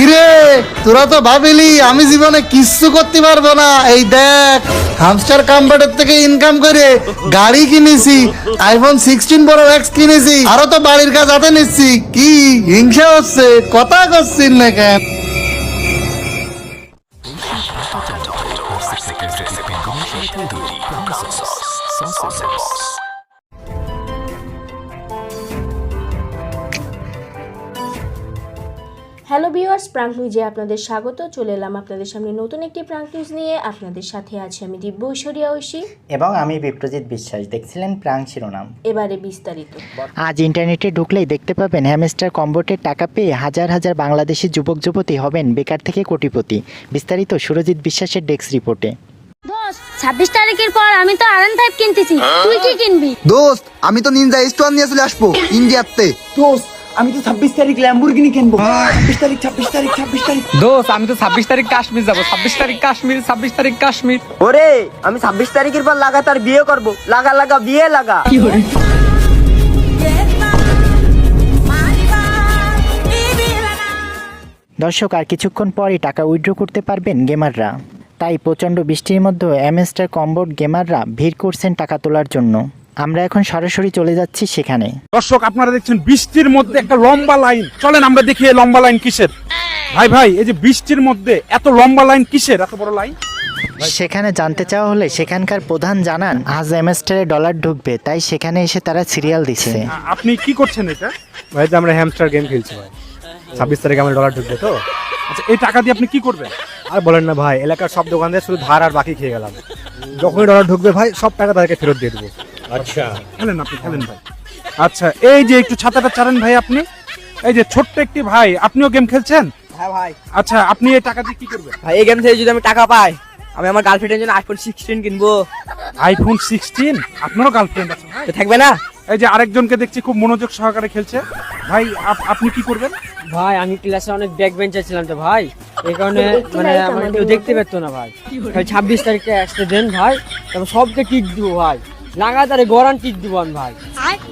কিরে তোরা তো ভাবিলি আমি জীবনে কিচ্ছু করতে পারব না এই দেখ হামস্টার কাম্পার্টের থেকে ইনকাম করে গাড়ি কিনেছি আইফোন সিক্সটিন বড় এক্স কিনেছি আরও তো বাড়ির কাজ হাতে নিচ্ছি কি হিংসা হচ্ছে কথা করছিস না কেন হ্যালো ভিউয়ার্স প্রাঙ্ক নিউজে আপনাদের স্বাগত। চলে এলাম আপনাদের সামনে নতুন একটি প্রাঙ্ক নিউজ নিয়ে। আপনাদের সাথে আছি আমি দিব্য ঐশ্বরিয়া ঐশী। এবং আমি বিপ্রজিৎ বিশ্বাস। দেখছিলেন প্রাং শিরোনাম? এবারে বিস্তারিত। আজ ইন্টারনেটে ঢুকলেই দেখতে পাবেন হ্যামস্টার কম্বোটের টাকা পেয়ে হাজার হাজার বাংলাদেশি যুবক যুবতী হবেন বেকার থেকে কোটিপতি। বিস্তারিত সুরজিৎ বিশ্বাসের ডেস্ক রিপোর্টে। ছাব্বিশ তারিখের পর আমি তো আর ফাইভ কিনতেছি। তুই কি কিনবি? দোস্ত আমি তো নিনজা স্টোর নিয়ে চলে আসব ইন্ডিয়াতে দোস্ত আমি তো ছাব্বিশ তারিখ ল্যাম্বরগিনি কিনবো। ছাব্বিশ তারিখ ছাব্বিশ তারিখ ছাব্বিশ তারিখ। দোস্ত আমি তো ছাব্বিশ তারিখ কাশ্মীর যাব। ছাব্বিশ তারিখ কাশ্মীর ছাব্বিশ তারিখ কাশ্মীর। ওরে আমি ছাব্বিশ তারিখের পর লাগাতার বিয়ে করব। লাগা লাগা বিয়ে লাগা। দর্শক আর কিছুক্ষণ পরই টাকা উইথড্র করতে পারবেন গেমাররা। তাই প্রচণ্ড বৃষ্টির মধ্যে এমএস্টার কম্বোট গেমাররা ভিড় করছেন টাকা তোলার জন্য। আমরা এখন সরাসরি চলে যাচ্ছি সেখানে। দর্শক আপনারা দেখছেন বৃষ্টির মধ্যে একটা লম্বা লাইন। চলেন আমরা দেখি এই লম্বা লাইন কিসের। ভাই ভাই এই যে বৃষ্টির মধ্যে এত লম্বা লাইন কিসের? এত বড় লাইন? সেখানে জানতে চাওয়া হলে সেখানকার প্রধান জানান আজ এমএস্টারে ডলার ঢুকবে তাই সেখানে এসে তারা সিরিয়াল দিচ্ছে। আপনি কি করছেন এটা? ভাই আমরা হ্যামস্টার গেম খেলছি ভাই। ছাব্বিশ তারিখে আমার ডলার ঢুকবে তো। আচ্ছা এই টাকা দিয়ে আপনি কি করবেন? আর বলেন না ভাই এলাকার সব দোকানদার শুধু ধার আর বাকি খেয়ে গেলাম। যখনই ডলার ঢুকবে ভাই সব টাকা তাদেরকে ফেরত দিয়ে দেবো। আচ্ছা। খেলেন আপনি খেলেন ভাই। আচ্ছা এই যে একটু ছাতাটা চারেন ভাই আপনি এই যে ছোট্ট একটি ভাই আপনিও গেম খেলছেন? হ্যাঁ ভাই। আচ্ছা আপনি এই টাকা দিয়ে কি করবেন? ভাই এই গেম থেকে যদি আমি টাকা পাই আমি আমার গার্লফ্রেন্ডের জন্য আইফোন সিক্সটিন কিনবো। আইফোন সিক্সটিন আপনারও গার্লফ্রেন্ড আছে ভাই? থাকবে না? এই যে আরেকজনকে দেখছি খুব মনোযোগ সহকারে খেলছে। ভাই আপ- আপনি কি করবেন? ভাই আমি ক্লাসে অনেক ব্যাক বেঞ্চার ছিলাম তো ভাই। এই কারণে মানে আমার কেউ দেখতে পেতো না ভাই। ভাই ছাব্বিশ তারিখে আসতে দেন ভাই তারপর সবকে টিক দিব ভাই। লাগাতারে গরান টিক দিব আমি ভাই।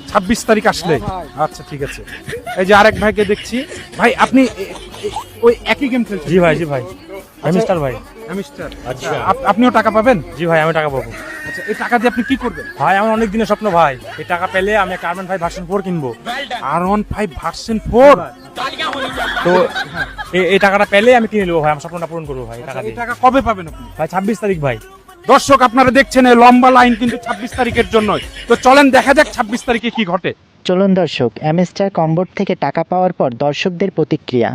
ছাব্বিশ তারিখ আসলে? আচ্ছা ঠিক আছে। এই যে আরেক ভাইকে দেখছি। ভাই আপনি ওই একই গেম খেলছেন? জি ভাই জি ভাই। হ্যামস্টার ভাই। হ্যামিস্টার আচ্ছা। আপনিও টাকা পাবেন? জি ভাই আমি টাকা পাবো। আচ্ছা এই টাকা দিয়ে আপনি কি করবেন? ভাই আমার অনেক দিনের স্বপ্ন ভাই। এই টাকা পেলে আমি একটা আরমান ভাই ভার্সন ফোর কিনবো আর ওয়ান ফাইভ ভার্সেন ফোর তো এই- টাকাটা পেলে আমি কিনে নেব ভাই। আমার স্বপ্নটা পূরণ করব ভাই টাকা দিয়ে। টাকা কবে পাবেন আপনি? ভাই ছাব্বিশ তারিখ ভাই। দর্শক আপনারা দেখছেন এই লম্বা লাইন কিন্তু ছাব্বিশ তারিখের জন্য তো চলেন দেখা যাক ছাব্বিশ তারিখে কি ঘটে। চলুন দর্শক এমএস্টার কম্বোট থেকে টাকা পাওয়ার পর দর্শকদের প্রতিক্রিয়া।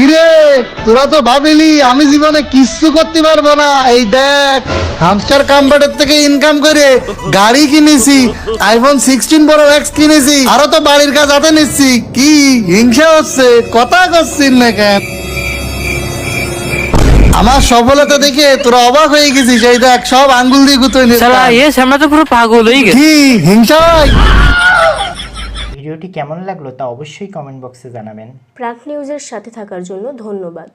কিরে তোরা তো ভাবিলি আমি জীবনে কিচ্ছু করতে পারব না। এই দেখ হামস্টার কাম্পার্টের থেকে ইনকাম করে গাড়ি কিনেছি আইফোন সিক্সটিন বড় এক্স কিনেছি আরও তো বাড়ির কাজ হাতে নিচ্ছি। কি হিংসা হচ্ছে কথা করছিস না কেন? আমার সফলতা দেখে তোরা অবাক হয়ে গেছিস। এই দেখ সব আঙ্গুল দিয়ে গুতোয় নিচ্ছে তো পুরো পাগল হয়ে কি হিংসা হয়? ভিডিওটি কেমন লাগল তা অবশ্যই কমেন্ট বক্সে জানাবেন। প্রাক নিউজের সাথে থাকার জন্য ধন্যবাদ।